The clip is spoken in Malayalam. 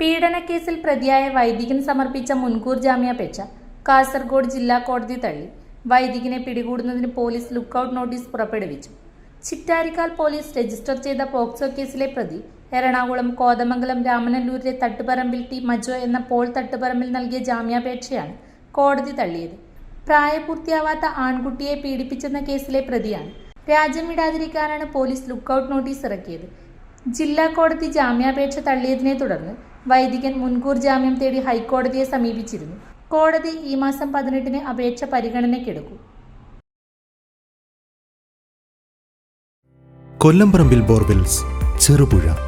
പീഡനക്കേസിൽ പ്രതിയായ വൈദികൻ സമർപ്പിച്ച മുൻകൂർ ജാമ്യാപേക്ഷ കാസർഗോഡ് ജില്ലാ കോടതി തള്ളി. വൈദികനെ പിടികൂടുന്നതിന് പോലീസ് ലുക്കൌട്ട് നോട്ടീസ് പുറപ്പെടുവിച്ചു. ചിറ്റാരിക്കാൽ പോലീസ് രജിസ്റ്റർ ചെയ്ത പോക്സോ കേസിലെ പ്രതി എറണാകുളം കോതമംഗലം രാമനല്ലൂരിലെ തട്ടുപറമ്പിൽ ടി മജോ എന്ന പോൾ തട്ടുപറമ്പിൽ നൽകിയ ജാമ്യാപേക്ഷയാണ് കോടതി തള്ളിയത്. പ്രായപൂർത്തിയാവാത്ത ആൺകുട്ടിയെ പീഡിപ്പിച്ചെന്ന കേസിലെ പ്രതിയാണ്. രാജ്യം വിടാതിരിക്കാനാണ് പോലീസ് ലുക്കൌട്ട് നോട്ടീസ് ഇറക്കിയത്. ജില്ലാ കോടതി ജാമ്യാപേക്ഷ തള്ളിയതിനെ തുടർന്ന് വൈദികൻ മുൻകൂർ ജാമ്യം തേടി ഹൈക്കോടതിയെ സമീപിച്ചിരുന്നു. കോടതി ഈ മാസം പതിനെട്ടിന് അപേക്ഷ പരിഗണനയ്ക്കെടുക്കും. കൊല്ലംപറമ്പിൽ ബോർവെൽസ് ചെറുപുഴ.